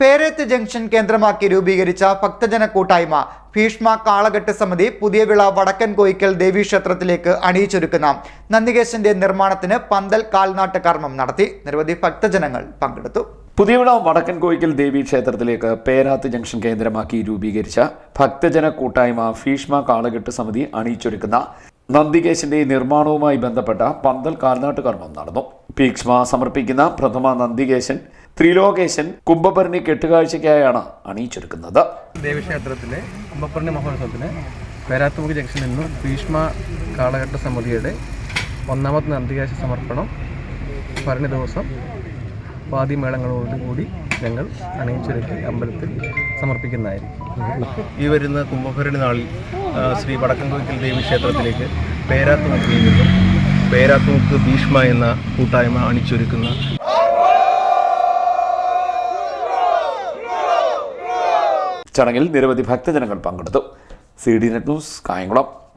പേരേത്ത് junction കേന്ദ്രമാക്കി രൂപീകരിച്ച ഭക്തജന കൂട്ടായ്മ ഭീഷ്മ കാളകെട്ട് സമിതി പുതിയ വിള വടക്കൻ കോയിക്കൽ ദേവീക്ഷേത്രത്തിലേക്ക് അണിയിച്ചൊരുക്കുന്ന നന്ദികേശന്റെ നിർമ്മാണത്തിന് പന്തൽ കാൽനാട്ട കർമ്മം നടത്തി നിരവധി ഭക്തജനങ്ങൾ പങ്കെടുത്തു. പുതിയവിള വടക്കൻ കോയിക്കൽ ദേവി ക്ഷേത്രത്തിലേക്ക് പേരാത്ത് ജംഗ്ഷൻ കേന്ദ്രമാക്കി രൂപീകരിച്ച ഭക്തജന കൂട്ടായ്മ ഭീഷ്മ കാളകെട്ട് സമിതി അണിയിച്ചൊരുക്കുന്ന നന്ദികേശന്റെ നിർമ്മാണവുമായി ബന്ധപ്പെട്ട പന്തൽ കാൽനാട്ട് കർമ്മം നടന്നു. ഭീക്ഷ്മ സമർപ്പിക്കുന്ന പ്രഥമ നന്ദികേശൻ ത്രിലോകേശൻ കുംഭഭരണി കെട്ടുകാഴ്ചയ്ക്കായാണ് അണിയിച്ചൊരുക്കുന്നത്. ദേവീക്ഷേത്രത്തിലെ കുംഭഭരണി മഹോത്സവത്തിന് പേരാത്തുമുഖി ജംഗ്ഷനിൽ നിന്നും ഭീഷ്മ കാളഘട്ട സമിതിയുടെ ഒന്നാമത്തെ നന്ദികേശ സമർപ്പണം ഭരണി ദിവസം വാദ്യമേളങ്ങളോടുകൂടി ഞങ്ങൾ അണിയിച്ചൊരുക്കി അമ്പലത്തിൽ സമർപ്പിക്കുന്നതായിരിക്കും. ഈ വരുന്ന കുംഭഭരണി നാളിൽ ശ്രീ വടക്കൻകോയ്ക്കൽ ദേവി ക്ഷേത്രത്തിലേക്ക് പേരാത്തുമുക്കിൽ നിന്നും. പേരാത്തുമുക്ക് ഭീഷ്മ എന്ന കൂട്ടായ്മ അണിച്ചൊരുക്കുന്ന ചടങ്ങിൽ നിരവധി ഭക്തജനങ്ങൾ പങ്കെടുത്തു. C D net news Kayamkulam.